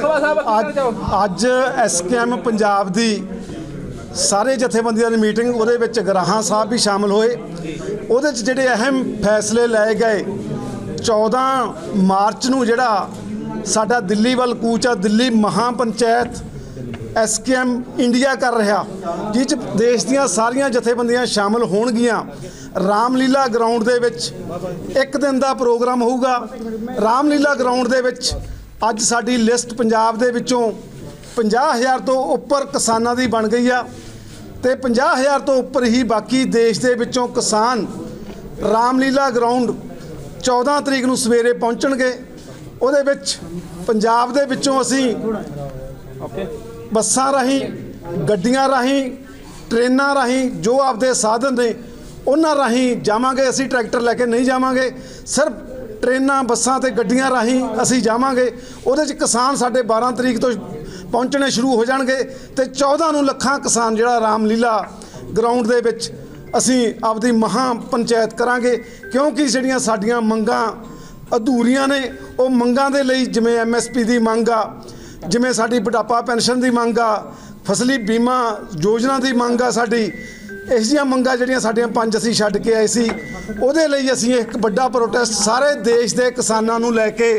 ਅੱਜ ਅੱਜ ਐਸਕੇਐਮ ਪੰਜਾਬ ਦੀ ਸਾਰੇ ਜਥੇਬੰਦੀਆਂ ਦੀ ਮੀਟਿੰਗ ਉਹਦੇ ਵਿੱਚ ਗਰਾਹਾਂ ਸਾਹਿਬ ਵੀ ਸ਼ਾਮਲ ਹੋਏ। ਉਹਦੇ 'ਚ ਜਿਹੜੇ ਅਹਿਮ ਫੈਸਲੇ ਲਏ ਗਏ 14 ਮਾਰਚ ਨੂੰ ਜਿਹੜਾ ਸਾਡਾ ਦਿੱਲੀ ਵੱਲ ਕੂਚ ਦਿੱਲੀ ਮਹਾ ਪੰਚਾਇਤ ਐਸਕੇਐਮ ਇੰਡੀਆ ਕਰ ਰਿਹਾ ਜਿਸ 'ਚ ਦੇਸ਼ ਦੀਆਂ ਸਾਰੀਆਂ ਜਥੇਬੰਦੀਆਂ ਸ਼ਾਮਲ ਹੋਣਗੀਆਂ। ਰਾਮਲੀਲਾ ਗਰਾਊਂਡ ਦੇ ਵਿੱਚ ਇੱਕ ਦਿਨ ਦਾ ਪ੍ਰੋਗਰਾਮ ਹੋਊਗਾ। ਰਾਮਲੀਲਾ ਗਰਾਊਂਡ ਦੇ ਵਿੱਚ ਅੱਜ ਸਾਡੀ ਲਿਸਟ ਪੰਜਾਬ ਦੇ ਵਿੱਚੋਂ 50000 ਤੋਂ ਉੱਪਰ ਕਿਸਾਨਾਂ ਦੀ ਬਣ ਗਈ ਆ ਤੇ 50000 ਤੋਂ ਉੱਪਰ ਹੀ ਬਾਕੀ ਦੇਸ਼ ਦੇ ਵਿੱਚੋਂ ਕਿਸਾਨ ਰਾਮਲੀਲਾ ਗਰਾਊਂਡ 14 ਤਰੀਕ ਨੂੰ ਸਵੇਰੇ ਪਹੁੰਚਣਗੇ। ਉਹਦੇ ਵਿੱਚ ਪੰਜਾਬ ਦੇ ਵਿੱਚੋਂ ਅਸੀਂ ਬੱਸਾਂ ਰਾਹੀਂ, ਗੱਡੀਆਂ ਰਾਹੀਂ, ਟ੍ਰੇਨਾਂ ਰਾਹੀਂ ਜੋ ਆਪਦੇ ਸਾਧਨ ਨੇ, ਉਹਨਾਂ ਰਾਹੀਂ ਜਾਵਾਂਗੇ। ਅਸੀਂ ਟਰੈਕਟਰ ਲੈ ਕੇ ਨਹੀਂ ਜਾਵਾਂਗੇ। ਸਿਰਫ ਟ੍ਰੇਨਾਂ, ਬੱਸਾਂ ਤੇ ਗੱਡੀਆਂ ਰਾਹੀਂ ਅਸੀਂ ਜਾਵਾਂਗੇ। ਉਹਦੇ 'ਚ ਕਿਸਾਨ ਸਾਡੇ 12 ਤਰੀਕ ਤੋਂ ਪਹੁੰਚਣੇ ਸ਼ੁਰੂ ਹੋ ਜਾਣਗੇ ਤੇ 14 ਨੂੰ ਲੱਖਾਂ ਕਿਸਾਨ ਜਿਹੜਾ ਰਾਮਲੀਲਾ ਗਰਾਊਂਡ ਦੇ ਵਿੱਚ ਅਸੀਂ ਆਪਦੀ ਮਹਾ ਪੰਚਾਇਤ ਕਰਾਂਗੇ। ਕਿਉਂਕਿ ਜਿਹੜੀਆਂ ਸਾਡੀਆਂ ਮੰਗਾਂ ਅਧੂਰੀਆਂ ਨੇ, ਉਹ ਮੰਗਾਂ ਦੇ ਲਈ ਜਿਵੇਂ ਐਮਐਸਪੀ ਦੀ ਮੰਗ ਆ, ਜਿਵੇਂ ਸਾਡੀ ਬੁਢਾਪਾ ਪੈਨਸ਼ਨ ਦੀ ਮੰਗ ਆ, ਫਸਲੀ ਬੀਮਾ ਯੋਜਨਾ ਦੀ ਮੰਗ ਆ ਸਾਡੀ ਇਸ ਦੀਆਂ ਮੰਗਾਂ ਜਿਹੜੀਆਂ ਸਾਡੀਆਂ ਪੰਜ ਅਸੀਂ ਛੱਡ ਕੇ ਆਏ ਸੀ, ਉਹਦੇ ਲਈ ਅਸੀਂ ਇੱਕ ਵੱਡਾ ਪ੍ਰੋਟੈਸਟ ਸਾਰੇ ਦੇਸ਼ ਦੇ ਕਿਸਾਨਾਂ ਨੂੰ ਲੈ ਕੇ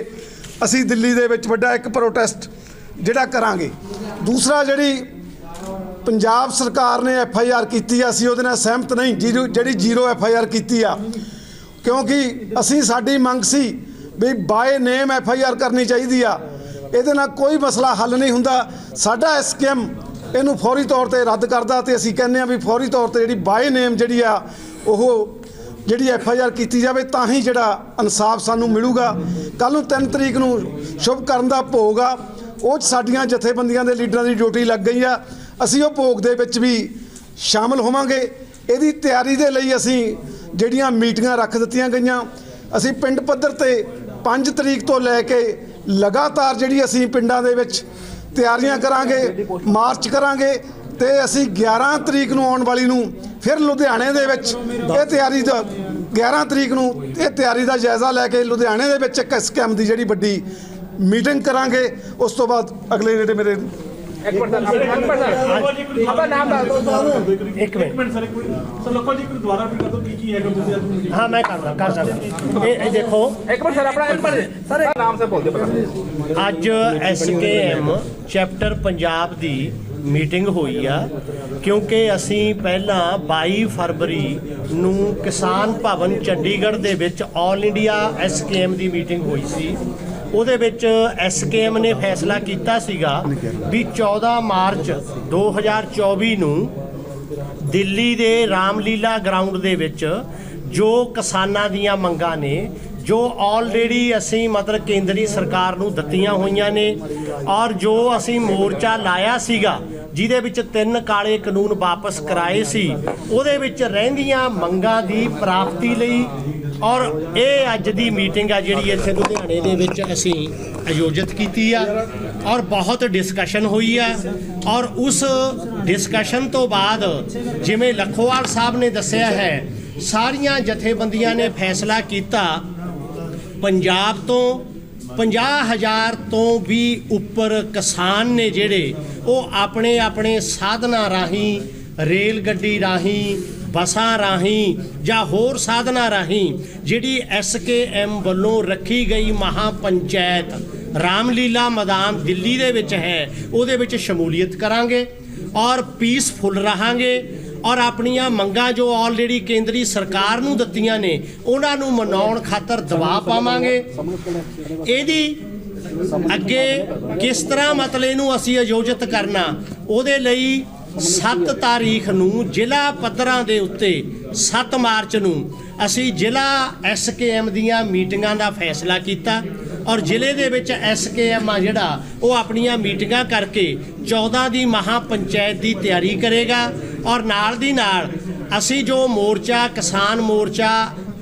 ਅਸੀਂ ਦਿੱਲੀ ਦੇ ਵਿੱਚ ਵੱਡਾ ਇੱਕ ਪ੍ਰੋਟੈਸਟ ਜਿਹੜਾ ਕਰਾਂਗੇ। ਦੂਸਰਾ ਜਿਹੜੀ ਪੰਜਾਬ ਸਰਕਾਰ ਨੇ ਐਫ ਆਈ ਆਰ ਕੀਤੀ ਆ, ਅਸੀਂ ਉਹਦੇ ਨਾਲ ਸਹਿਮਤ ਨਹੀਂ, ਜੀਰੋ ਜਿਹੜੀ ਜ਼ੀਰੋ ਐਫ ਆਈ ਆਰ ਕੀਤੀ ਆ। ਕਿਉਂਕਿ ਅਸੀਂ, ਸਾਡੀ ਮੰਗ ਸੀ ਵੀ by name F I R ਕਰਨੀ ਚਾਹੀਦੀ ਆ। ਇਹਦੇ ਨਾਲ ਕੋਈ ਮਸਲਾ ਹੱਲ ਨਹੀਂ ਹੁੰਦਾ। ਸਾਡਾ ਐਸਕੇਐਮ ਇਹਨੂੰ ਫੌਰੀ ਤੌਰ ਤੇ ਰੱਦ ਕਰਦਾ ਤੇ ਅਸੀਂ ਕਹਿੰਦੇ ਆ ਵੀ ਫੌਰੀ ਤੌਰ ਤੇ ਜਿਹੜੀ ਬਾਏ ਨੇਮ ਜਿਹੜੀ ਆ, ਉਹ ਜਿਹੜੀ ਐਫ ਆਈ ਆਰ ਕੀਤੀ ਜਾਵੇ, ਤਾਂ ਹੀ ਜਿਹੜਾ ਇਨਸਾਫ ਸਾਨੂੰ ਮਿਲੂਗਾ। ਕੱਲ ਨੂੰ 3 ਤਰੀਕ ਨੂੰ ਸ਼ੁਭ ਕਰਨ ਦਾ ਭੋਗ ਆ। ਉਹ 'ਚ ਸਾਡੀਆਂ ਜਥੇਬੰਦੀਆਂ ਦੇ ਲੀਡਰਾਂ ਦੀ ਡਿਊਟੀ ਲੱਗ ਗਈ ਆ। ਅਸੀਂ ਉਹ ਭੋਗ ਦੇ ਵਿੱਚ ਵੀ ਸ਼ਾਮਲ ਹੋਵਾਂਗੇ। ਇਹਦੀ ਤਿਆਰੀ ਦੇ ਲਈ ਅਸੀਂ ਜਿਹੜੀਆਂ ਮੀਟਿੰਗਾਂ ਰੱਖ ਦਿੱਤੀਆਂ ਗਈਆਂ, ਅਸੀਂ ਪਿੰਡ ਪੱਧਰ ਤੇ 5 ਤਰੀਕ ਤੋਂ ਲੈ ਕੇ ਲਗਾਤਾਰ ਜਿਹੜੀ ਅਸੀਂ ਪਿੰਡਾਂ ਦੇ ਵਿੱਚ ਤਿਆਰੀਆਂ ਕਰਾਂਗੇ, ਮਾਰਚ ਕਰਾਂਗੇ ਤੇ ਅਸੀਂ 11 ਤਰੀਕ ਨੂੰ ਆਉਣ ਵਾਲੀ ਨੂੰ ਫਿਰ ਲੁਧਿਆਣੇ ਦੇ ਵਿੱਚ ਇਹ ਤਿਆਰੀ ਦਾ 11 ਤਰੀਕ ਨੂੰ ਇਹ ਤਿਆਰੀ ਦਾ ਜਾਇਜ਼ਾ ਲੈ ਕੇ ਲੁਧਿਆਣੇ ਦੇ ਵਿੱਚ ਇੱਕ ਸਕੈਮ ਦੀ ਜਿਹੜੀ ਵੱਡੀ ਮੀਟਿੰਗ ਕਰਾਂਗੇ, ਉਸ ਤੋਂ ਬਾਅਦ ਅਗਲੇ ਜਿਹੜੇ ਮੇਰੇ ਇੱਕ ਮਿੰਟ ਸਰ ਇੱਕ ਮਿੰਟ। ਸਰ ਆਪਣਾ ਨਾਮ ਦੱਸ ਦਿਓ। ਇੱਕ ਮਿੰਟ। ਮਿੰਟ ਸਰ ਇੱਕ ਮਿੰਟ। ਸਰ ਲੋਕੋ ਜੀ ਇੱਕ ਦੁਬਾਰਾ ਵੀ ਕਰ ਦਿਓ ਕੀ ਕੀ ਹੈਗਾ ਤੁਸੀਂ ਅੱਜ meeting ਹਾਂ ਮੈਂ ਕਰਦਾ ਕਰ ਸਕਦਾ। ਇਹ ਇਹ ਦੇਖੋ। ਇੱਕ ਮਿੰਟ ਸਰ ਆਪਣਾ ਇੱਕ ਮਿੰਟ। ਸਰ ਨਾਮ ਸੇ ਬੋਲ ਦਿਓ ਪਹਿਲਾਂ। ਅੱਜ ਐਸਕੇਐਮ ਚੈਪਟਰ ਪੰਜਾਬ ਦੀ ਮੀਟਿੰਗ ਹੋਈ ਆ ਕਿਉਂਕਿ ਅਸੀਂ ਪਹਿਲਾਂ 22 ਫਰਵਰੀ ਨੂੰ ਕਿਸਾਨ ਭਵਨ ਚੰਡੀਗੜ੍ਹ ਦੇ ਵਿੱਚ 올 ਇੰਡੀਆ ਐਸਕੇਐਮ ਦੀ ਮੀਟਿੰਗ ਹੋਈ ਸੀ। ਉਹਦੇ ਵਿੱਚ ਐਸਕੇਐਮ ਨੇ ਫੈਸਲਾ ਕੀਤਾ ਸੀਗਾ ਵੀ 14 ਮਾਰਚ 2024 ਨੂੰ ਦਿੱਲੀ ਦੇ ਰਾਮਲੀਲਾ ਗਰਾਊਂਡ ਦੇ ਵਿੱਚ ਜੋ ਕਿਸਾਨਾਂ ਦੀਆਂ ਮੰਗਾਂ ਨੇ, ਜੋ ਆਲਰੇਡੀ ਅਸੀਂ ਮਤਲਬ ਕੇਂਦਰੀ ਸਰਕਾਰ ਨੂੰ ਦਿੱਤੀਆਂ ਹੋਈਆਂ ਨੇ ਔਰ ਜੋ ਅਸੀਂ ਮੋਰਚਾ ਲਾਇਆ ਸੀਗਾ, ਜਿਹਦੇ ਵਿੱਚ ਤਿੰਨ ਕਾਲੇ ਕਾਨੂੰਨ ਵਾਪਸ ਕਰਾਏ ਸੀ, ਉਹਦੇ ਵਿੱਚ ਰਹਿੰਦੀਆਂ ਮੰਗਾਂ ਦੀ ਪ੍ਰਾਪਤੀ ਲਈ ਔਰ ਇਹ ਅੱਜ ਦੀ ਮੀਟਿੰਗ ਆ ਜਿਹੜੀ ਇੱਥੇ ਲੁਧਿਆਣੇ ਦੇ ਵਿੱਚ ਅਸੀਂ ਆਯੋਜਿਤ ਕੀਤੀ ਆ ਔਰ ਬਹੁਤ ਡਿਸਕਸ਼ਨ ਹੋਈ ਆ ਔਰ ਉਸ ਡਿਸਕਸ਼ਨ ਤੋਂ ਬਾਅਦ ਜਿਵੇਂ ਲਖੋਵਾਲ ਸਾਹਿਬ ਨੇ ਦੱਸਿਆ ਹੈ, ਸਾਰੀਆਂ ਜਥੇਬੰਦੀਆਂ ਨੇ ਫੈਸਲਾ ਕੀਤਾ ਪੰਜਾਬ ਤੋਂ 50000 ਤੋਂ ਵੀ ਉੱਪਰ ਕਿਸਾਨ ਨੇ ਜਿਹੜੇ ਉਹ ਆਪਣੇ ਆਪਣੇ ਸਾਧਨਾਂ ਰਾਹੀਂ, ਰੇਲ ਗੱਡੀ ਰਾਹੀਂ ਬੱਸਾਂ ਰਾਹੀਂ ਜਾਂ ਹੋਰ ਸਾਧਨਾਂ ਰਾਹੀਂ ਜਿਹੜੀ ਐਸਕੇਐਮ ਵੱਲੋਂ ਰੱਖੀ ਗਈ ਮਹਾ ਪੰਚਾਇਤ ਰਾਮਲੀਲਾ ਮੈਦਾਨ ਦਿੱਲੀ ਦੇ ਵਿੱਚ ਹੈ ਉਹਦੇ ਵਿੱਚ ਸ਼ਮੂਲੀਅਤ ਕਰਾਂਗੇ ਔਰ ਪੀਸਫੁਲ ਰਹਾਂਗੇ ਔਰ ਆਪਣੀਆਂ ਮੰਗਾਂ ਜੋ ਆਲਰੇਡੀ ਕੇਂਦਰੀ ਸਰਕਾਰ ਨੂੰ ਦਿੱਤੀਆਂ ਨੇ ਉਹਨਾਂ ਨੂੰ ਮਨਾਉਣ ਖਾਤਰ ਦਬਾਅ ਪਾਵਾਂਗੇ। ਇਹਦੀ ਅੱਗੇ ਕਿਸ ਤਰ੍ਹਾਂ ਮਤਲਬ ਇਹਨੂੰ ਅਸੀਂ ਆਯੋਜਿਤ ਕਰਨਾ ਉਹਦੇ ਲਈ 7 ਤਾਰੀਖ ਨੂੰ ਜ਼ਿਲ੍ਹਾ ਪੱਧਰਾਂ ਦੇ ਉੱਤੇ 7 ਮਾਰਚ ਨੂੰ ਅਸੀਂ ਜ਼ਿਲ੍ਹਾ ਐਸਕੇਐਮ ਦੀਆਂ ਮੀਟਿੰਗਾਂ ਦਾ ਫੈਸਲਾ ਕੀਤਾ ਔਰ ਜ਼ਿਲ੍ਹੇ ਦੇ ਵਿੱਚ ਐਸਕੇਐਮ ਆ ਜਿਹੜਾ, ਉਹ ਆਪਣੀਆਂ ਮੀਟਿੰਗਾਂ ਕਰਕੇ 14 ਦੀ ਮਹਾ ਪੰਚਾਇਤ ਦੀ ਤਿਆਰੀ ਕਰੇਗਾ ਔਰ ਨਾਲ ਦੀ ਨਾਲ ਅਸੀਂ ਜੋ ਮੋਰਚਾ ਕਿਸਾਨ ਮੋਰਚਾ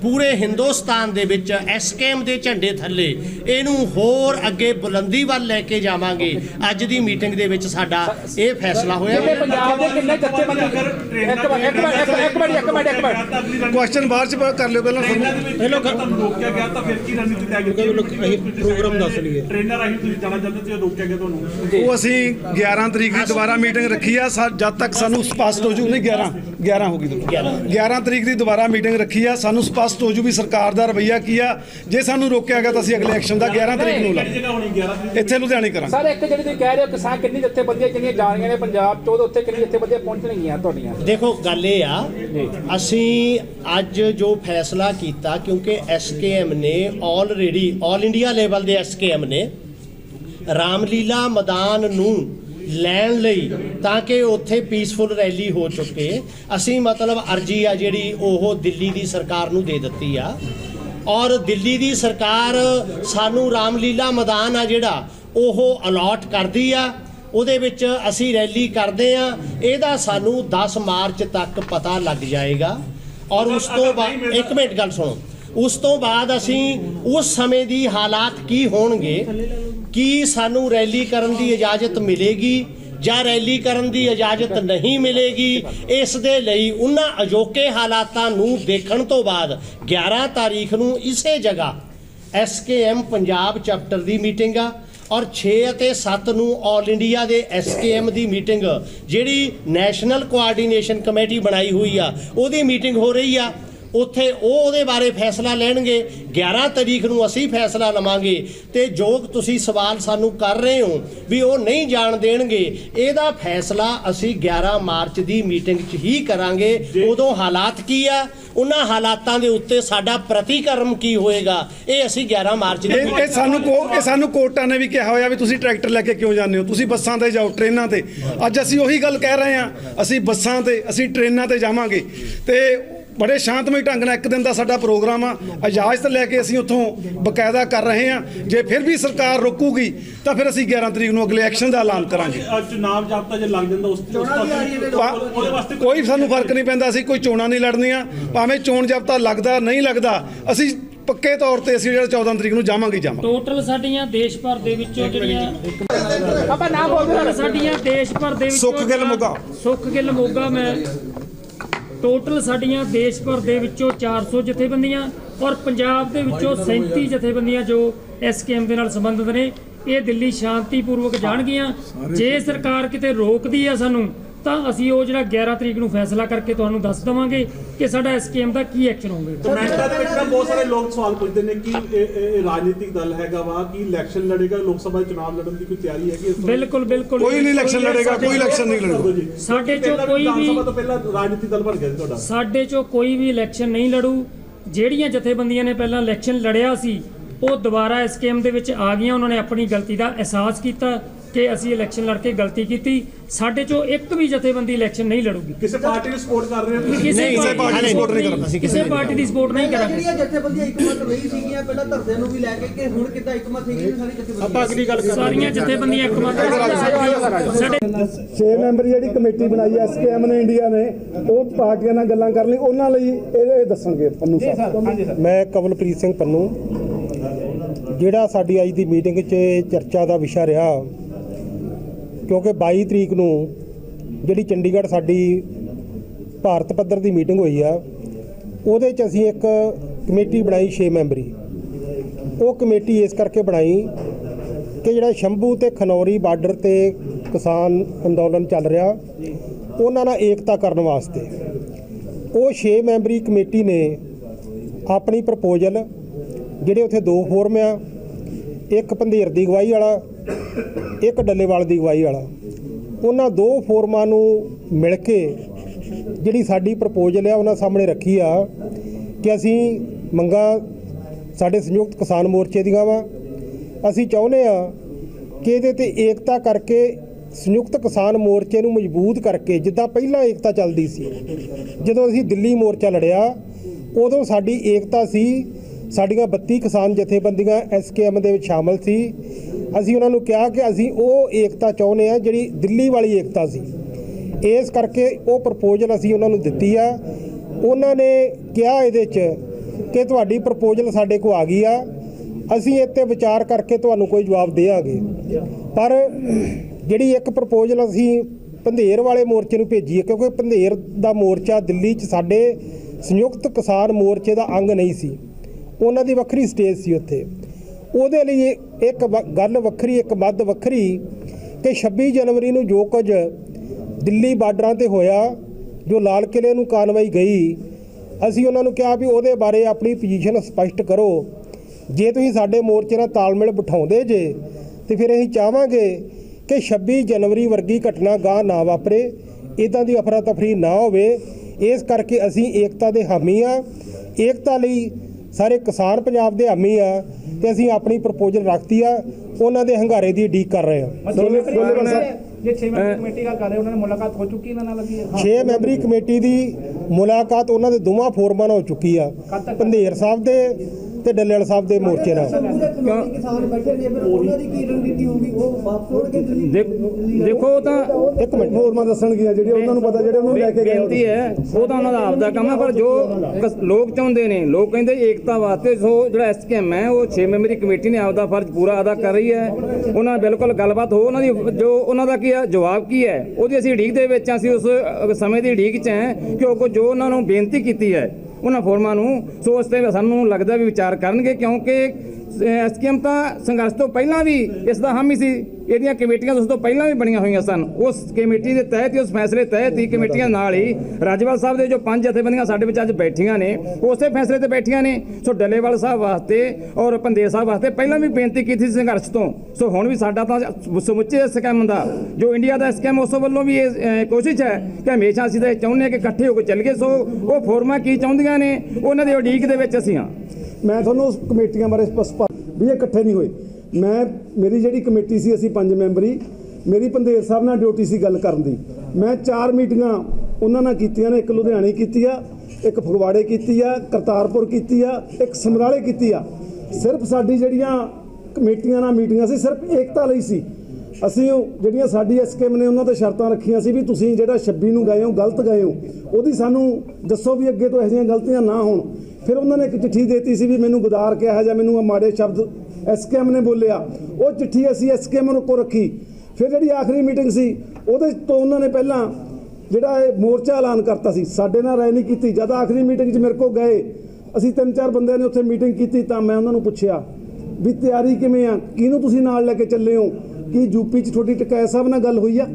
ਪੂਰੇ ਹਿੰਦੁਸਤਾਨ ਦੇ ਵਿੱਚ ਐਸਕੇਐਮ ਦੇ ਝੰਡੇ ਥੱਲੇ ਇਹਨੂੰ ਹੋਰ ਅੱਗੇ ਬੁਲੰਦੀ ਵੱਲ ਲੈ ਕੇ ਜਾਵਾਂਗੇ। ਅੱਜ ਦੀ ਮੀਟਿੰਗ ਦੇ ਵਿੱਚ ਸਾਡਾ ਇਹ ਫੈਸਲਾ ਹੋਇਆ। ਪੰਜਾਬ ਦੇ ਕਿੰਨੇ ਜੱਥੇਬੰਦੀ ਇੱਕ ਮਿੰਟ ਇੱਕ ਮਿੰਟ ਇੱਕ ਮਿੰਟ ਇੱਕ ਮਿੰਟ ਕੁਐਸਚਨ ਬਾਅਦ ਚ ਕਰ ਲਿਓ ਪਹਿਲਾਂ ਤੁਹਾਨੂੰ ਰੋਕਿਆ ਗਿਆ ਤਾਂ ਫਿਰ ਕੀ ਰਣਨੀਤੀ ਤਿਆਰ ਕੀਤੀ? ਪ੍ਰੋਗਰਾਮ ਦੱਸ ਲਈਏ। ਟ੍ਰੇਨਾਂ ਰਾਹੀਂ ਤੁਸੀਂ ਜਾਣਾ ਚਾਹੁੰਦੇ ਤੇ ਰੋਕਿਆ ਗਿਆ ਤੁਹਾਨੂੰ? ਉਹ ਅਸੀਂ 11 ਤਰੀਕ ਦੀ ਦੁਬਾਰਾ ਮੀਟਿੰਗ ਰੱਖੀ ਆ। ਜਦ ਤੱਕ ਸਾਨੂੰ ਸਪਸ਼ਟ ਹੋ ਜੂ ਨਹੀਂ 11 11 ਹੋ ਗਈ 11 ਤਰੀਕ। ਦੀ ਦੁਬਾਰਾ ਮੀਟਿੰਗ ਰੱਖੀ ਆ। ਸਾਨੂੰ ਸਪਸ਼ਟ ਹੋ ਜੂ ਵੀ ਸਰਕਾਰ ਦਾ ਰਵੱਈਆ ਕੀ ਆ। ਜੇ ਸਾਨੂੰ ਰੋਕਿਆ ਗਿਆ ਤਾਂ ਅਸੀਂ ਅਗਲੇ ਐਕਸ਼ਨ ਦਾ 11 ਤਰੀਕ ਨੂੰ ਲਾਂਗੇ। ਜਗ੍ਹਾ ਹੋਣੀ 11 ਤਰੀਕ? 네. ਇੱਥੇ ਲੁਧਿਆਣੇ ਕਰਾਂਗੇ। ਸਰ ਇੱਕ ਜਿਹੜੀ ਤੁਸੀਂ ਕਹਿ ਰਹੇ ਹੋ ਕਿਸਾਨ ਕਿੰਨੀ ਜੱਥੇਬੰਦੀਆਂ ਕਿੰਨੀਆਂ ਜਾ ਰਹੀਆਂ ਨੇ ਪੰਜਾਬ ਚ ਉਹਦੇ ਉੱਤੇ ਕਿੰਨੀ ਜੱਥੇਬੰਦੀਆਂ ਪਹੁੰਚਣਗੀਆਂ ਤੁਹਾਡੀਆਂ? ਦੇਖੋ ਗੱਲ ਇਹ ਆ ਅਸੀਂ ਅੱਜ ਜੋ ਫੈਸਲਾ ਕੀਤਾ ਕਿਉਂਕਿ ਐਸਕੇਐਮ ਨੇ ਆਲਰੇਡੀ ਆਲ ਇੰਡੀਆ ਲੈਵਲ ਦੇ ਐਸਕੇਐਮ ਨੇ ਰਾਮਲੀਲਾ ਮੈਦਾਨ ਨੂੰ ਲੈਣ ਲਈ ਤਾਂ ਕਿ ਉੱਥੇ ਪੀਸਫੁਲ ਰੈਲੀ ਹੋ ਚੁੱਕੇ। ਅਸੀਂ ਮਤਲਬ ਅਰਜੀ ਆ ਜਿਹੜੀ ਉਹ ਦਿੱਲੀ ਦੀ ਸਰਕਾਰ ਨੂੰ ਦੇ ਦਿੱਤੀ ਆ। ਔਰ ਦਿੱਲੀ ਦੀ ਸਰਕਾਰ ਸਾਨੂੰ ਰਾਮਲੀਲਾ ਮੈਦਾਨ ਆ ਜਿਹੜਾ ਉਹ ਅਲਾਟ ਕਰਦੀ ਆ। ਉਹਦੇ ਵਿੱਚ ਅਸੀਂ ਰੈਲੀ ਕਰਦੇ ਆ। ਇਹਦਾ ਸਾਨੂੰ 10 ਮਾਰਚ ਤੱਕ ਪਤਾ ਲੱਗ ਜਾਏਗਾ। ਔਰ ਉਸ ਤੋਂ ਬਾਅਦ ਇੱਕ ਮਿੰਟ ਗੱਲ ਸੁਣੋ। ਉਸ ਤੋਂ ਬਾਅਦ ਅਸੀਂ ਉਸ ਸਮੇਂ ਦੀ ਹਾਲਾਤ ਕੀ ਹੋਣਗੇ? ਕੀ ਸਾਨੂੰ ਰੈਲੀ ਕਰਨ ਦੀ ਇਜਾਜ਼ਤ ਮਿਲੇਗੀ ਜਾਂ ਰੈਲੀ ਕਰਨ ਦੀ ਇਜਾਜ਼ਤ ਨਹੀਂ ਮਿਲੇਗੀ? ਇਸ ਦੇ ਲਈ ਉਹਨਾਂ ਅਜੋਕੇ ਹਾਲਾਤਾਂ ਨੂੰ ਦੇਖਣ ਤੋਂ ਬਾਅਦ 11 ਤਾਰੀਖ ਨੂੰ ਇਸੇ ਜਗ੍ਹਾ ਐਸਕੇਐਮ ਪੰਜਾਬ ਚੈਪਟਰ ਦੀ ਮੀਟਿੰਗ ਆ ਔਰ 6 ਅਤੇ 7 ਨੂੰ ਆਲ ਇੰਡੀਆ ਦੇ ਐਸਕੇਐਮ ਦੀ ਮੀਟਿੰਗ, ਜਿਹੜੀ ਨੈਸ਼ਨਲ ਕੋਆਰਡੀਨੇਸ਼ਨ ਕਮੇਟੀ ਬਣਾਈ ਹੋਈ ਆ, ਉਹਦੀ ਮੀਟਿੰਗ ਹੋ ਰਹੀ ਆ। ਉੱਥੇ ਉਹ ਉਹਦੇ ਬਾਰੇ ਫੈਸਲਾ ਲੈਣਗੇ। 11 ਤਰੀਕ ਨੂੰ ਅਸੀਂ ਫੈਸਲਾ ਲਵਾਂਗੇ ਤੇ ਜੋ ਤੁਸੀਂ ਸਵਾਲ ਸਾਨੂੰ ਕਰ ਰਹੇ ਹੋ ਵੀ ਉਹ ਨਹੀਂ ਜਾਣ ਦੇਣਗੇ ਇਹਦਾ ਫੈਸਲਾ ਅਸੀਂ 11 ਮਾਰਚ ਦੀ ਮੀਟਿੰਗ 'ਚ ਹੀ ਕਰਾਂਗੇ। ਉਦੋਂ ਹਾਲਾਤ ਕੀ ਆ? ਉਹਨਾਂ ਹਾਲਾਤਾਂ ਦੇ ਉੱਤੇ ਸਾਡਾ ਪ੍ਰਤੀਕਰਮ ਕੀ ਹੋਏਗਾ? ਇਹ ਅਸੀਂ 11 ਮਾਰਚ ਦੀ ਇਹ ਸਾਨੂੰ ਕੋ ਇਹ ਸਾਨੂੰ ਕੋਰਟਾਂ ਨੇ ਵੀ ਕਿਹਾ ਹੋਇਆ ਵੀ ਤੁਸੀਂ ਟਰੈਕਟਰ ਲੈ ਕੇ ਕਿਉਂ ਜਾਂਦੇ ਹੋ? ਤੁਸੀਂ ਬੱਸਾਂ ਤੇ ਜਾਓ ਟ੍ਰੇਨਾਂ ਤੇ। ਅੱਜ ਅਸੀਂ ਉਹੀ ਗੱਲ ਕਹਿ ਰਹੇ ਹਾਂ। ਅਸੀਂ ਬੱਸਾਂ ਤੇ ਅਸੀਂ ਟ੍ਰੇਨਾਂ ਤੇ ਜਾਵਾਂਗੇ। ਤੇ ਬੜੇ ਸ਼ਾਂਤਮਈ ਢੰਗ ਨਾਲ ਇੱਕ ਦਿਨ ਦਾ ਸਾਡਾ ਪ੍ਰੋਗਰਾਮ ਆ। ਇਜਾਜ਼ਤ ਲੈ ਕੇ ਅਸੀਂ ਉੱਥੋਂ ਬਕਾਇਦਾ ਕਰ ਰਹੇ ਹਾਂ। ਜੇ ਫਿਰ ਵੀ ਸਰਕਾਰ ਰੋਕੂਗੀ ਤਾਂ ਫਿਰ ਅਸੀਂ 11 ਤਰੀਕ ਨੂੰ ਅਗਲੇ ਐਕਸ਼ਨ ਦਾ ਐਲਾਨ ਕਰਾਂਗੇ। ਚੁਣਾਵ ਜਾਬਤਾ ਜੇ ਲੱਗ ਜਾਂਦਾ ਉਸ ਉਹਦੇ ਵਾਸਤੇ ਕੋਈ ਸਾਨੂੰ ਫ਼ਰਕ ਨਹੀਂ ਪੈਂਦਾ ਅਸੀਂ ਕੋਈ ਚੋਣਾਂ ਨਹੀਂ ਲੜਨੀਆਂ। ਭਾਵੇਂ ਚੋਣ ਜਾਬਤਾ ਲੱਗਦਾ ਨਹੀਂ ਲੱਗਦਾ ਅਸੀਂ ਪੱਕੇ ਤੌਰ ਤੇ ਅਸੀਂ ਜਿਹੜਾ 14 ਤਰੀਕ ਨੂੰ ਜਾਵਾਂਗੇ ਜਾਵਾਂਗੇ। ਟੋਟਲ ਸਾਡੀਆਂ ਦੇਸ਼ ਭਰ ਦੇ ਵਿੱਚੋਂ ਜਿਹੜੀਆਂ ਆਪਾਂ ਨਾਮ ਬੋਲ ਟੋਟਲ ਦਿਓ ਸਾਡੀਆਂ ਦੇਸ਼ ਭਰ ਦੇ ਵਿੱਚੋਂ ਸੁੱਖ ਗਿੱਲ ਮੋਗਾ। ਸੁੱਖ ਗਿੱਲ ਮੋਗਾ ਮੈਂ ਟੋਟਲ ਸਾਡੀਆਂ ਦੇਸ਼ ਭਰ ਦੇ ਵਿੱਚੋਂ 400 ਜਥੇਬੰਦੀਆਂ ਔਰ ਪੰਜਾਬ ਦੇ ਵਿੱਚੋਂ 37 ਜਥੇਬੰਦੀਆਂ ਜੋ ਐਸਕੇਐਮ ਦੇ ਨਾਲ ਸੰਬੰਧਿਤ ਨੇ। ਇਹ ਦਿੱਲੀ ਸ਼ਾਂਤੀਪੂਰਵਕ ਜਾਣਗੀਆਂ। ਜੇ ਸਰਕਾਰ ਕਿਤੇ ਰੋਕਦੀ ਆ ਸਾਨੂੰ ਤਾਂ ਅਸੀਂ ਉਹ ਜਿਹੜਾ 11 ਤਰੀਕ ਨੂੰ ਫੈਸਲਾ ਕਰਕੇ ਤੁਹਾਨੂੰ ਦੱਸ ਦਵਾਂਗੇ ਕਿ ਸਾਡਾ ਐਸਕੇਐਮ ਦਾ ਕੀ ਐਕਸ਼ਨ ਹੋਵੇਗਾ ਕਮੈਂਟਾਂ ਦੇ ਵਿੱਚ ਬਹੁਤ ਸਾਰੇ ਲੋਕ ਸਵਾਲ ਪੁੱਛਦੇ ਨੇ ਕਿ ਇਹ ਰਾਜਨੀਤਿਕ ਦਲ ਹੈਗਾ ਵਾ ਕਿ ਇਲੈਕਸ਼ਨ ਲੜੇਗਾ ਲੋਕ ਸਭਾ ਚੁਣਾਵ ਲੜਨ ਦੀ ਕੋਈ ਤਿਆਰੀ ਹੈਗੀ ਇਸ ਤੋਂ ਬਿਲਕੁਲ ਬਿਲਕੁਲ। ਕੋਈ ਨਹੀਂ ਇਲੈਕਸ਼ਨ ਲੜੇਗਾ ਕੋਈ ਇਲੈਕਸ਼ਨ ਨਹੀਂ ਲੜੇਗਾ ਸਾਡੇ ਚੋਂ ਕੋਈ ਵੀ ਸਭਾ ਤੋਂ ਪਹਿਲਾਂ ਰਾਜਨੀਤਿਕ ਦਲ ਬਣ ਗਿਆ ਸੀ ਤੁਹਾਡਾ। ਸਾਡੇ ਚੋਂ ਕੋਈ ਵੀ ਇਲੈਕਸ਼ਨ ਨਹੀਂ ਲੜੂ। ਜਿਹੜੀਆਂ ਜਥੇਬੰਦੀਆਂ ਨੇ ਪਹਿਲਾਂ ਇਲੈਕਸ਼ਨ ਲੜਿਆ ਸੀ ਉਹ ਦੁਬਾਰਾ ਇਸ ਸਕੀਮ ਦੇ ਵਿੱਚ ਆ ਗਈਆਂ। ਉਹਨਾਂ ਨੇ ਆਪਣੀ ਗਲਤੀ ਦਾ ਅਹਿਸਾਸ ਕੀਤਾ। ਕਿ ਅਸੀਂ ਇਲੈਕਸ਼ਨ ਲੜ ਕੇ ਗਲਤੀ ਕੀਤੀ ਸਾਡੇ ਚੋਂ ਇੱਕ ਵੀ ਜਥੇਬੰਦੀ ਇਲੈਕਸ਼ਨ ਨਹੀਂ ਲੜੂਗੀ। ਕਿਸੇ ਪਾਰਟੀ ਨੂੰ ਸਪੋਰਟ ਕਰ ਰਹੇ ਹੋ ਤੁਸੀਂ? ਕਿਸੇ ਪਾਰਟੀ ਦੀ support ਨਹੀਂ ਕਰਾਂਗੇ। ਕਿਸੇ ਪਾਰਟੀ ਦੀ ਸਪੋਰਟ ਨਹੀਂ ਕਰਾਂਗੇ। ਜਿਹੜੀਆਂ ਜਥੇਬੰਦੀਆਂ ਇਕਮਤ ਨਹੀਂ ਸੀਗੀਆਂ ਪਹਿਲਾਂ ਧਰਦੇ ਨੂੰ ਵੀ ਲੈ ਕੇ ਕਿ ਹੁਣ ਕਿੱਦਾਂ ਇਕਮਤ ਹੈਗੀ ਸਾਰੀ ਜਥੇਬੰਦੀਆਂ ਆਪਾਂ ਅਗਲੀ ਗੱਲ ਸਾਰੀਆਂ ਜਥੇਬੰਦੀਆਂ ਇੱਕ ਮਤ ਸਾਡੇ 6 ਮੈਂਬਰ ਜਿਹੜੀ ਕਮੇਟੀ ਬਣਾਈ ਐ ਐਸਕੇਐਮ ਨੇ ਇੰਡੀਆ ਨੇ ਉਹ ਪਾਰਟੀਆਂ ਨਾਲ ਗੱਲਾਂ ਕਰਨ ਲਈ ਉਹਨਾਂ ਲਈ ਇਹ ਇਹ ਦੱਸਣਗੇ ਪੰਨੂ ਸਾਹਿਬ। ਮੈਂ ਕਵਲਪ੍ਰੀਤ ਸਿੰਘ ਪੰਨੂ ਜਿਹੜਾ ਸਾਡੀ ਅੱਜ ਦੀ ਮੀਟਿੰਗ 'ਚ ਚਰਚਾ ਦਾ ਵਿਸ਼ਾ ਰਿਹਾ ਕਿਉਂਕਿ 22 ਤਰੀਕ ਨੂੰ ਜਿਹੜੀ ਚੰਡੀਗੜ੍ਹ ਸਾਡੀ ਭਾਰਤ ਪੱਧਰ ਦੀ ਮੀਟਿੰਗ ਹੋਈ ਆ, ਉਹਦੇ 'ਚ ਅਸੀਂ ਇੱਕ ਕਮੇਟੀ ਬਣਾਈ 6 ਮੈਂਬਰੀ। ਉਹ ਕਮੇਟੀ ਇਸ ਕਰਕੇ ਬਣਾਈ ਕਿ ਜਿਹੜਾ ਸ਼ੰਭੂ ਤੇ ਖਨੌਰੀ ਬਾਰਡਰ ਤੇ ਕਿਸਾਨ ਅੰਦੋਲਨ ਚੱਲ ਰਿਹਾ, ਉਹਨਾਂ ਨਾਲ ਏਕਤਾ ਕਰਨ ਵਾਸਤੇ। ਉਹ 6 ਮੈਂਬਰੀ ਕਮੇਟੀ ਨੇ ਆਪਣੀ ਪ੍ਰਪੋਜ਼ਲ, ਜਿਹੜੇ ਉੱਥੇ ਦੋ ਫੋਰਮ ਆ, ਇੱਕ ਪੰਧੇਰ ਦੀ ਅਗਵਾਈ ਵਾਲਾ ਇੱਕ ਡੱਲੇਵਾਲ ਦੀ ਅਗਵਾਈ ਵਾਲਾ। ਉਹਨਾਂ ਦੋ ਫੋਰਮਾਂ ਨੂੰ ਮਿਲ ਕੇ ਜਿਹੜੀ ਸਾਡੀ ਪ੍ਰਪੋਜ਼ਲ ਆ, ਉਹਨਾਂ ਸਾਹਮਣੇ ਰੱਖੀ ਆ ਕਿ ਅਸੀਂ ਮੰਗਾਂ ਸਾਡੇ ਸੰਯੁਕਤ ਕਿਸਾਨ ਮੋਰਚੇ ਦੀਆਂ ਵਾ। ਅਸੀਂ ਚਾਹੁੰਦੇ ਆ ਕਿ ਇਹਦੇ ਤੇ ਏਕਤਾ ਕਰਕੇ ਸੰਯੁਕਤ ਕਿਸਾਨ ਮੋਰਚੇ ਨੂੰ ਮਜ਼ਬੂਤ ਕਰਕੇ, ਜਿੱਦਾਂ ਪਹਿਲਾਂ ਏਕਤਾ ਚੱਲਦੀ ਸੀ, ਜਦੋਂ ਅਸੀਂ ਦਿੱਲੀ ਮੋਰਚਾ ਲੜਿਆ, ਉਦੋਂ ਸਾਡੀ ਏਕਤਾ ਸੀ, ਸਾਡੀਆਂ 32 ਕਿਸਾਨ ਜਥੇਬੰਦੀਆਂ ਐਸਕੇਐਮ ਦੇ ਵਿੱਚ ਸ਼ਾਮਲ ਸੀ ਅਸੀਂ ਉਹਨਾਂ ਨੂੰ ਕਿਹਾ ਕਿ ਅਸੀਂ ਉਹ ਏਕਤਾ ਚਾਹੁੰਦੇ ਆ ਜਿਹੜੀ ਦਿੱਲੀ ਵਾਲੀ ਏਕਤਾ ਸੀ। ਇਸ ਕਰਕੇ ਉਹ ਪ੍ਰਪੋਜ਼ਲ ਅਸੀਂ ਉਹਨਾਂ ਨੂੰ ਦਿੱਤੀ ਆ। ਉਹਨਾਂ ਨੇ ਕਿਹਾ ਇਹਦੇ 'ਚ ਕਿ ਤੁਹਾਡੀ ਪ੍ਰਪੋਜ਼ਲ ਸਾਡੇ ਕੋਲ ਆ ਗਈ ਆ। ਅਸੀਂ ਇੱਥੇ ਵਿਚਾਰ ਕਰਕੇ ਤੁਹਾਨੂੰ ਕੋਈ ਜਵਾਬ ਦੇਵਾਂਗੇ। ਪਰ ਜਿਹੜੀ ਇੱਕ ਪ੍ਰਪੋਜ਼ਲ ਅਸੀਂ ਪੰਧੇਰ ਵਾਲੇ ਮੋਰਚੇ ਨੂੰ ਭੇਜੀ ਹੈ ਕਿਉਂਕਿ ਪੰਧੇਰ ਦਾ ਮੋਰਚਾ ਦਿੱਲੀ 'ਚ ਸਾਡੇ ਸੰਯੁਕਤ ਕਿਸਾਨ ਮੋਰਚੇ ਦਾ ਅੰਗ ਨਹੀਂ ਸੀ। ਉਹਨਾਂ ਦੀ ਵੱਖਰੀ ਸਟੇਜ ਸੀ ਉੱਥੇ। ਉਹਦੇ ਲਈ ਇੱਕ ਵ- ਗੱਲ ਵੱਖਰੀ, ਇੱਕ ਮੱਦ ਵੱਖਰੀ ਕਿ 26 ਜਨਵਰੀ ਨੂੰ ਜੋ ਕੁਝ ਦਿੱਲੀ ਬਾਰਡਰਾਂ ਤੇ ਹੋਇਆ, ਜੋ ਲਾਲ ਕਿਲੇ ਨੂੰ ਕਾਰਵਾਈ ਗਈ, ਅਸੀਂ ਉਹਨਾਂ ਨੂੰ ਕਿਹਾ ਵੀ ਉਹਦੇ ਬਾਰੇ ਆਪਣੀ ਪੋਜੀਸ਼ਨ ਸਪਸ਼ਟ ਕਰੋ। ਜੇ ਤੁਸੀਂ ਸਾਡੇ ਮੋਰਚੇ ਨਾਲ ਤਾਲਮੇਲ ਬਿਠਾਉਂਦੇ ਜੇ, ਤੇ ਫਿਰ ਅਸੀਂ ਚਾਹਾਂਗੇ ਕਿ 26 ਜਨਵਰੀ ਵਰਗੀ ਘਟਨਾ ਗਾਹ ਨਾ ਵਾਪਰੇ ਇਦਾਂ ਦੀ ਅਫਰਾ ਤਫਰੀ ਨਾ ਹੋਵੇ। ਇਸ ਕਰਕੇ ਅਸੀਂ ਏਕਤਾ ਦੇ ਹਾਮੀ ਆ। ਏਕਤਾ ਲਈ ਸਾਰੇ ਕਿਸਾਨ ਪੰਜਾਬ ਦੇ ਹਾਮੀ ਆ ਤੇ ਅਸੀਂ ਆਪਣੀ ਪ੍ਰਪੋਜ਼ਲ ਰੱਖਤੀ ਆ ਉਹਨਾਂ ਦੇ ਹੰਗਾਰੇ ਦੀ ਉਡੀਕ ਕਰ ਰਹੇ ਆ। ਜੇ 6 ਮੈਂਬਰ ਕਮੇਟੀ ਗੱਲ ਕਰ ਰਹੇ ਉਹਨਾਂ ਨਾਲ ਮੁਲਾਕਾਤ ਹੋ ਚੁੱਕੀ ਇਹਨਾਂ ਨਾਲ ਵੀ 6 ਮੈਂਬਰੀ ਕਮੇਟੀ ਦੀ ਮੁਲਾਕਾਤ ਉਹਨਾਂ ਦੇ ਦੋਵਾਂ ਫੋਰਮਾਂ ਨਾਲ ਹੋ ਚੁੱਕੀ ਆ। ਪੰਧੇਰ ਸਾਹਿਬ ਦੇ ਤੇ ਡੱਲੇਵਾਲ ਸਾਹਿਬ ਦੇ ਮੋਰਚੇ ਨਾਲ। ਪੂਰੇ ਕਮੇਟੀ ਕਿਸਾਨ ਬੈਠੇ ਨੇ ਫਿਰ ਉਹਨਾਂ ਦੀ ਕੀ ਰਣਨੀਤੀ ਹੋਊਗੀ? ਉਹ ਵਾਪਸ ਹੋਣਗੇ ਦਿੱਲੀ ਦੇਖੋ ਉਹ ਤਾਂ ਇੱਕ ਮਿੰਟ ਫੋਰਮਾਂ ਦੱਸਣਗੀਆਂ ਜਿਹੜੀ ਉਹਨਾਂ ਨੂੰ ਪਤਾ ਜਿਹੜੇ ਉਹਨੂੰ ਲੈ ਕੇ ਗਏ ਬੇਨਤੀ ਹੈ ਉਹ ਤਾਂ ਉਹਨਾਂ ਦਾ ਆਪਦਾ ਕੰਮ ਹੈ ਪਰ ਜੋ ਕਸ- ਲੋਕ ਚਾਹੁੰਦੇ ਨੇ ਲੋਕ ਕਹਿੰਦੇ ਏਕਤਾ ਵਾਸਤੇ ਸੋ ਜਿਹੜਾ ਐਸਕੇਐਮ ਹੈ ਉਹ 6 ਮੈਂਬਰੀ ਕਮੇਟੀ ਨੇ ਆਪਦਾ ਫਰਜ਼ ਪੂਰਾ ਅਦਾ ਕਰ ਰਹੀ ਹੈ। ਉਹਨਾਂ ਨਾਲ ਬਿਲਕੁਲ ਗੱਲਬਾਤ ਹੋ ਉਹਨਾਂ ਦੀ ਜੋ ਉਹਨਾਂ ਦਾ ਕੀ ਹੈ ਜਵਾਬ ਕੀ ਹੈ ਉਹਦੀ ਅਸੀਂ ਉਡੀਕ ਦੇ ਵਿੱਚ ਹਾਂ, ਅਸੀਂ ਉਸ ਅ, ਸਮੇਂ ਦੀ ਉਡੀਕ 'ਚ ਹੈ ਕਿ ਉਹ ਜੋ ਉਹਨਾਂ ਨੂੰ ਬੇਨਤੀ ਕੀਤੀ ਹੈ ਉਹਨਾਂ ਫੋਰਮਾਂ ਨੂੰ ਸੋ ਉਸ ਤੇ ਸਾਨੂੰ ਲੱਗਦਾ ਵੀ ਵਿਚਾਰ ਕਰਨਗੇ ਕਿਉਂਕਿ ਐਸਕੇਐਮ ਤਾਂ ਸੰਘਰਸ਼ ਤੋਂ ਪਹਿਲਾਂ ਵੀ ਇਸ ਦਾ ਹਾਮੀ ਸੀ। ਇਹਦੀਆਂ ਕਮੇਟੀਆਂ ਉਸ ਤੋਂ ਪਹਿਲਾਂ ਵੀ ਬਣੀਆਂ ਹੋਈਆਂ ਸਨ। ਉਸ ਕਮੇਟੀ ਦੇ ਤਹਿਤ ਹੀ ਉਸ ਫੈਸਲੇ ਤਹਿਤ ਹੀ ਕਮੇਟੀਆਂ ਨਾਲ ਹੀ ਰਾਜਵਾਲ ਸਾਹਿਬ ਦੇ ਜੋ ਪੰਜ ਜਥੇਬੰਦੀਆਂ ਸਾਡੇ ਵਿੱਚ ਅੱਜ ਬੈਠੀਆਂ ਨੇ, ਉਸੇ ਫੈਸਲੇ ਤੇ ਬੈਠੀਆਂ ਨੇ। ਸੋ ਡੱਲੇਵਾਲ ਸਾਹਿਬ ਵਾਸਤੇ ਔਰ ਪੰਦੇਰ ਸਾਹਿਬ ਵਾਸਤੇ ਪਹਿਲਾਂ ਵੀ ਬੇਨਤੀ ਕੀਤੀ ਸੀ ਸੰਘਰਸ਼ ਤੋਂ। ਸੋ ਹੁਣ ਵੀ ਸਾਡਾ ਤਾਂ ਸਮੁੱਚੇ ਸਕੈਮ ਦਾ, ਜੋ ਇੰਡੀਆ ਦਾ ਸਕੈਮ ਉਸ ਵੱਲੋਂ ਵੀ ਇਹ ਕੋਸ਼ਿਸ਼ ਹੈ ਕਿ ਹਮੇਸ਼ਾ ਅਸੀਂ ਤਾਂ ਇਹ ਚਾਹੁੰਦੇ ਹਾਂ ਕਿ ਇਕੱਠੇ ਹੋ ਕੇ ਚੱਲੀਏ। ਸੋ ਉਹ ਫੋਰਮਾਂ ਕੀ ਚਾਹੁੰਦੀਆਂ ਨੇ, ਉਹਨਾਂ ਦੇ ਉਡੀਕ ਦੇ ਵਿੱਚ ਅਸੀਂ ਹਾਂ। ਮੈਂ ਤੁਹਾਨੂੰ ਉਸ ਕਮੇਟੀਆਂ ਬਾਰੇ ਸਪਸ਼ਟ ਵੀ ਇਹ ਇਕੱਠੇ ਨਹੀਂ ਹੋਏ। ਮੈਂ, ਮੇਰੀ ਜਿਹੜੀ ਕਮੇਟੀ ਸੀ, ਅਸੀਂ ਪੰਜ ਮੈਂਬਰੀ, ਮੇਰੀ ਪੰਦੇਰ ਸਾਹਿਬ ਨਾਲ ਡਿਊਟੀ ਸੀ ਗੱਲ ਕਰਨ ਦੀ। ਮੈਂ ਚਾਰ ਮੀਟਿੰਗਾਂ ਉਹਨਾਂ ਨਾਲ ਕੀਤੀਆਂ ਨੇ, ਇੱਕ ਲੁਧਿਆਣੇ ਕੀਤੀ ਆ, ਇੱਕ ਫਗਵਾੜੇ ਕੀਤੀ ਆ, ਕਰਤਾਰਪੁਰ ਕੀਤੀ ਆ, ਇੱਕ ਸਮਰਾਲੇ ਕੀਤੀ ਆ। ਸਿਰਫ ਸਾਡੀ ਜਿਹੜੀਆਂ ਕਮੇਟੀਆਂ ਨਾਲ ਮੀਟਿੰਗਾਂ ਸੀ, ਸਿਰਫ ਏਕਤਾ ਲਈ ਸੀ। ਅਸੀਂ ਜਿਹੜੀਆਂ ਸਾਡੀ ਐਸਕੇਮ ਨੇ ਉਹਨਾਂ ਤੇ ਸ਼ਰਤਾਂ ਰੱਖੀਆਂ ਸੀ ਵੀ ਤੁਸੀਂ ਜਿਹੜਾ 26 ਨੂੰ ਗਏ ਹੋ, ਗਲਤ ਗਏ ਹੋ, ਉਹਦੀ ਸਾਨੂੰ ਦੱਸੋ ਵੀ ਅੱਗੇ ਤੋਂ ਇਹੋ ਜਿਹੀਆਂ ਗਲਤੀਆਂ ਨਾ ਹੋਣ। ਫਿਰ ਉਹਨਾਂ ਨੇ ਇੱਕ ਚਿੱਠੀ ਦੇਤੀ ਸੀ ਵੀ ਮੈਨੂੰ ਗੁਦਾਰ ਕਿਹਾ ਜਾਂ ਮੈਨੂੰ ਮਾੜੇ ਸ਼ਬਦ ਐਸਕੇਐਮ ਨੇ ਬੋਲਿਆ। ਉਹ ਚਿੱਠੀ ਅਸੀਂ ਐਸਕੇਐਮ ਨੂੰ ਕੋ ਰੱਖੀ। ਫਿਰ ਜਿਹੜੀ ਆਖਰੀ ਮੀਟਿੰਗ ਸੀ, ਉਹਦੇ ਤੋਂ ਉਹਨਾਂ ਨੇ ਪਹਿਲਾਂ ਜਿਹੜਾ ਇਹ ਮੋਰਚਾ ਐਲਾਨ ਕਰਤਾ ਸੀ, ਸਾਡੇ ਨਾਲ ਰਾਏ ਨਹੀਂ ਕੀਤੀ। ਜਦ ਆਖਰੀ ਮੀਟਿੰਗ 'ਚ ਮੇਰੇ ਕੋ ਗਏ, ਅਸੀਂ ਤਿੰਨ ਚਾਰ ਬੰਦਿਆਂ ਨੇ ਉੱਥੇ ਮੀਟਿੰਗ ਕੀਤੀ ਤਾਂ ਮੈਂ ਉਹਨਾਂ ਨੂੰ ਪੁੱਛਿਆ ਵੀ ਤਿਆਰੀ ਕਿਵੇਂ ਆ? ਕਿਹਨੂੰ ਤੁਸੀਂ ਨਾਲ ਲੈ ਕੇ ਚੱਲੇ ਹੋ? ਕੀ ਯੂਪੀ 'ਚ ਤੁਹਾਡੀ ਟਕੈਤ ਸਾਹਿਬ ਨਾਲ ਗੱਲ ਹੋਈ ਆ?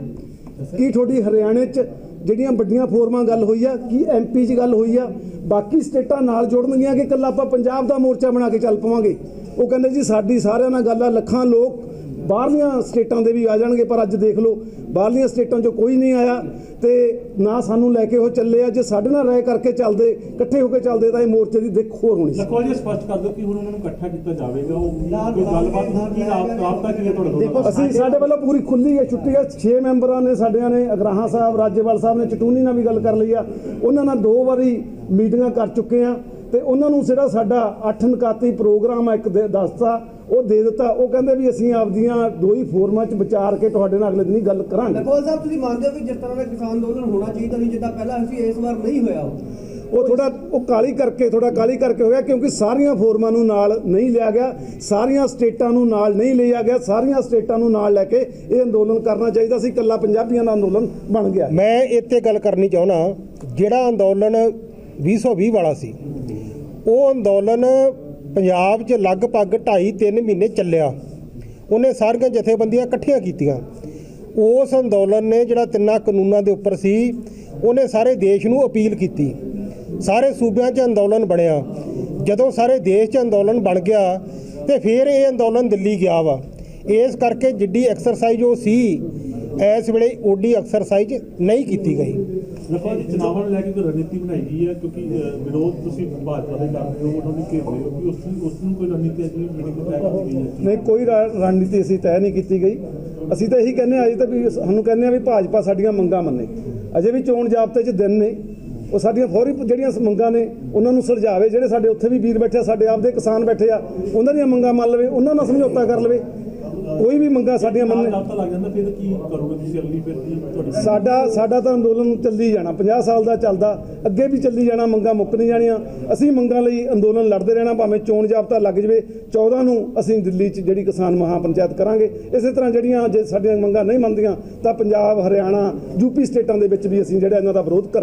ਕੀ ਤੁਹਾਡੀ ਹਰਿਆਣੇ 'ਚ ਜਿਹੜੀਆਂ ਵੱਡੀਆਂ ਫੋਰਮਾਂ ਗੱਲ ਹੋਈ ਆ, ਕੀ ਐਮਪੀ 'ਚ ਗੱਲ ਹੋਈ ਆ, ਬਾਕੀ ਸਟੇਟਾਂ ਨਾਲ ਜੋੜਨਗੀਆਂ ਕਿ ਇਕੱਲਾ ਆਪਾਂ ਪੰਜਾਬ ਦਾ ਮੋਰਚਾ ਬਣਾ ਕੇ ਚੱਲ ਪਵਾਂਗੇ। ਉਹ ਕਹਿੰਦੇ ਜੀ, ਸਾਡੀ ਸਾਰਿਆਂ ਨਾਲ ਗੱਲ ਆ, ਲੱਖਾਂ ਲੋਕ ਬਾਹਰਲੀਆਂ ਸਟੇਟਾਂ ਦੇ ਵੀ ਆ ਜਾਣਗੇ ਪਰ ਅੱਜ ਦੇਖ ਲਓ ਬਾਹਰਲੀਆਂ ਸਟੇਟਾਂ 'ਚੋਂ ਕੋਈ ਨਹੀਂ ਆਇਆ ਤੇ ਨਾ ਸਾਨੂੰ ਲੈ ਕੇ ਉਹ ਚੱਲੇ ਆ। ਜੇ ਸਾਡੇ ਨਾਲ ਰਾਏ ਕਰਕੇ ਚੱਲਦੇ ਇਕੱਠੇ ਹੋ ਕੇ ਚੱਲਦੇ ਤਾਂ ਇਹ ਮੋਰਚੇ ਦੀ ਦਿੱਖ ਹੋਰ ਹੋਣੀ ਸੀ। ਜੀ ਸਪਸ਼ਟ ਕਰ ਦਿਓ ਕਿ ਹੁਣ ਉਹਨਾਂ ਨੂੰ ਇਕੱਠਾ ਕੀਤਾ ਜਾਵੇਗਾ। ਉਹ ਕੋਈ ਗੱਲਬਾਤ ਹੋਊਗੀ ਰਾਬ- ਰਾਬਤਾ ਕੀ ਹੈ ਤੁਹਾਡਾ ਦਾ? ਅਸੀਂ ਸਾਡੇ ਵੱਲੋਂ ਪੂਰੀ ਖੁੱਲੀ ਹੈ ਛੁੱਟੀ ਹੈ। 6 ਮੈਂਬਰਾਂ ਨੇ ਸਾਡਿਆਂ ਨੇ ਅਗਰਾਹਾਂ ਸਾਹਿਬ ਰਾਜੇਵਾਲ ਸਾਹਿਬ ਨੇ ਚਟੂਨੀ ਨਾਲ ਵੀ ਗੱਲ ਕਰ ਲਈ ਆ। ਉਹਨਾਂ ਨਾਲ ਦੋ ਵਾਰੀ ਮੀਟਿੰਗਾਂ ਕਰ ਚੁੱਕੇ ਆ। ਤੇ ਉਹਨਾਂ ਨੂੰ ਜਿਹੜਾ ਸਾਡਾ 8 ਨਕਾਤੀ ਪ੍ਰੋਗਰਾਮ ਆ ਇੱਕ ਦੇ- ਦੱਸਤਾ ਉਹ ਦੇ ਦਿੱਤਾ। ਉਹ ਕਹਿੰਦੇ ਵੀ ਅਸੀਂ ਆਪਦੀਆਂ ਦੋ ਹੀ ਫੋਰਮਾਂ 'ਚ ਵਿਚਾਰ ਕੇ ਤੁਹਾਡੇ ਨਾਲ ਅਗਲੇ ਦਿਨ ਹੀ ਗੱਲ ਕਰਾਂਗੇ। ਨਕੋਲ ਸਾਹਿਬ ਤੁਸੀਂ ਮੰਨਦੇ ਹੋ ਕਿ ਜਿਸ ਤਰ੍ਹਾਂ ਦਾ ਕਿਸਾਨ ਅੰਦੋਲਨ ਹੋਣਾ ਚਾਹੀਦਾ ਸੀ ਜਿੱਦਾਂ ਪਹਿਲਾਂ ਸੀ ਇਸ ਵਾਰ ਨਹੀਂ ਹੋਇਆ ਉਹ? ਉਹ ਥੋੜਾ ਉਹ ਕਾਲੀ ਕਰਕੇ ਥੋੜਾ ਕਾਲੀ ਕਰਕੇ ਹੋਇਆ ਕਿਉਂਕਿ ਸਾਰੀਆਂ ਫੋਰਮਾਂ ਨੂੰ ਨਾਲ ਨਹੀਂ ਲਿਆ ਗਿਆ ਸਾਰੀਆਂ ਸਟੇਟਾਂ ਨੂੰ ਨਾਲ ਨਹੀਂ ਲਿਆ ਗਿਆ ਸਾਰੀਆਂ ਸਟੇਟਾਂ ਨੂੰ ਨਾਲ ਲੈ ਕੇ ਇਹ ਅੰਦੋਲਨ ਕਰਨਾ ਚਾਹੀਦਾ ਸੀ ਇਕੱਲਾ ਪੰਜਾਬੀਆਂ ਦਾ ਅੰਦੋਲਨ ਬਣ ਗਿਆ। ਮੈਂ ਇੱਥੇ ਗੱਲ ਕਰਨੀ ਚਾਹੁੰਦਾ ਜਿਹੜਾ ਅੰਦੋਲਨ 2020 ਵਾਲਾ ਸੀ ਉਹ ਅੰਦੋਲਨ ਪੰਜਾਬ 'ਚ ਲਗਭਗ 2.5 3 ਮਹੀਨੇ ਚੱਲਿਆ। ਉਹਨੇ ਸਾਰੀਆਂ ਜਥੇਬੰਦੀਆਂ ਇਕੱਠੀਆਂ ਕੀਤੀਆਂ। ਉਸ ਅੰਦੋਲਨ ਨੇ ਜਿਹੜਾ ਤਿੰਨਾਂ ਕਾਨੂੰਨਾਂ ਦੇ ਉੱਪਰ ਸੀ, ਉਹਨੇ ਸਾਰੇ ਦੇਸ਼ ਨੂੰ ਅਪੀਲ ਕੀਤੀ। ਸਾਰੇ ਸੂਬਿਆਂ 'ਚ ਅੰਦੋਲਨ ਬਣਿਆ। ਜਦੋਂ ਸਾਰੇ ਦੇਸ਼ 'ਚ ਅੰਦੋਲਨ ਬਣ ਗਿਆ ਤੇ ਫਿਰ ਇਹ ਅੰਦੋਲਨ ਦਿੱਲੀ ਗਿਆ ਵਾ। ਇਸ ਕਰਕੇ ਜਿੱਡੀ ਐਕਸਰਸਾਈਜ਼ ਉਹ ਸੀ, ਇਸ ਵੇਲੇ ਓਡੀ ਐਕਸਰਸਾਈਜ਼ ਨਹੀਂ ਕੀਤੀ ਗਈ। ਲਖੋ ਜੀ ਚੁਣਾਵਾਂ ਨੂੰ ਲੈ ਕੇ ਕੋਈ ਰਣਨੀਤੀ ਬਣਾਈ ਗਈ ਹੈ ਕਿਉਂਕਿ ਵਿਰੋਧ ਤੁਸੀਂ ਭਾਜਪਾ ਦੇ ਕਰਦੇ ਹੋ, ਉਹਨਾਂ ਨੂੰ ਘੇਰ ਰਹੇ ਹੋ, ਕਿ ਉਸ ਨੂੰ ਉਸ ਨੂੰ ਕੋਈ ਰਣਨੀਤੀ ਹੈ ਜਿਹੜੀ ਮੀਟਿੰਗ ਤੈਅ ਕੀਤੀ ਗਈ ਹੈ ਨਹੀਂ, ਕੋਈ ਰਣਨੀਤੀ ਅਸੀਂ ਤੈਅ ਨਹੀਂ ਕੀਤੀ ਗਈ। ਅਸੀਂ ਤਾਂ ਇਹੀ ਕਹਿੰਦੇ ਹਾਂ, ਅਜੇ ਤਾਂ ਵੀ ਸਾਨੂੰ ਕਹਿੰਦੇ ਆ ਵੀ ਭਾਜਪਾ ਸਾਡੀਆਂ ਮੰਗਾਂ ਮੰਨੇ। ਅਜੇ ਵੀ ਚੋਣ ਜਾਬਤੇ 'ਚ ਦਿਨ ਨੇ। ਉਹ ਸਾਡੀਆਂ ਫੌਰੀ ਜਿਹੜੀਆਂ ਮੰਗਾਂ ਨੇ, ਉਹਨਾਂ ਨੂੰ ਸੁਲਝਾਵੇ। ਜਿਹੜੇ ਸਾਡੇ ਉੱਥੇ ਵੀ ਵੀਰ ਬੈਠੇ ਆ, ਸਾਡੇ ਆਪਦੇ ਕਿਸਾਨ ਬੈਠੇ ਆ, ਉਹਨਾਂ ਦੀਆਂ ਮੰਗਾਂ ਮੰਨ ਲਵੇ, ਉਹਨਾਂ ਨਾਲ ਸਮਝੌਤਾ ਕਰ ਲਵੇ। ਕੋਈ ਵੀ ਮੰਗਾਂ ਸਾਡੀਆਂ ਮੰਨੇ ਤਾਂ ਲੱਗ ਜਾਂਦਾ ਫਿਰ ਕੀ ਕਰੋਗੇ ਤੁਸੀਂ ਅਗਲੀ ਫਿਰ ਕੀ ਤੁਹਾਡੀ ਸਾਡਾ ਸਾਡਾ ਤਾਂ ਅੰਦੋਲਨ ਚੱਲੀ ਜਾਣਾ। 50 ਸਾਲ ਦਾ ਚੱਲਦਾ। ਅੱਗੇ ਵੀ ਚੱਲੀ ਜਾਣਾ ਮੰਗਾਂ ਮੁੱਕ ਨਹੀਂ ਜਾਣੀਆਂ। ਅਸੀਂ ਮੰਗਾਂ ਲਈ ਅੰਦੋਲਨ ਲੜਦੇ ਰਹਿਣਾ ਭਾਵੇਂ ਚੋਣ ਜਾਬਤਾ ਲੱਗ ਜਵੇ। 14 ਨੂੰ ਅਸੀਂ ਦਿੱਲੀ 'ਚ ਜਿਹੜੀ ਕਿਸਾਨ ਮਹਾ ਪੰਚਾਇਤ ਕਰਾਂਗੇ। ਇਸੇ ਤਰ੍ਹਾਂ ਜਿਹੜੀਆਂ ਜੇ ਸਾਡੀਆਂ ਮੰਗਾਂ ਨਹੀਂ ਮੰਨਦੀਆਂ ਤਾਂ ਪੰਜਾਬ ਹਰਿਆਣਾ ਯੂਪੀ ਸਟੇਟਾਂ ਦੇ ਵਿੱਚ ਵੀ ਅਸੀਂ ਜਿਹੜਾ ਇਹਨਾਂ ਦਾ ਵਿਰੋਧ ਕਰਾਂਗੇ।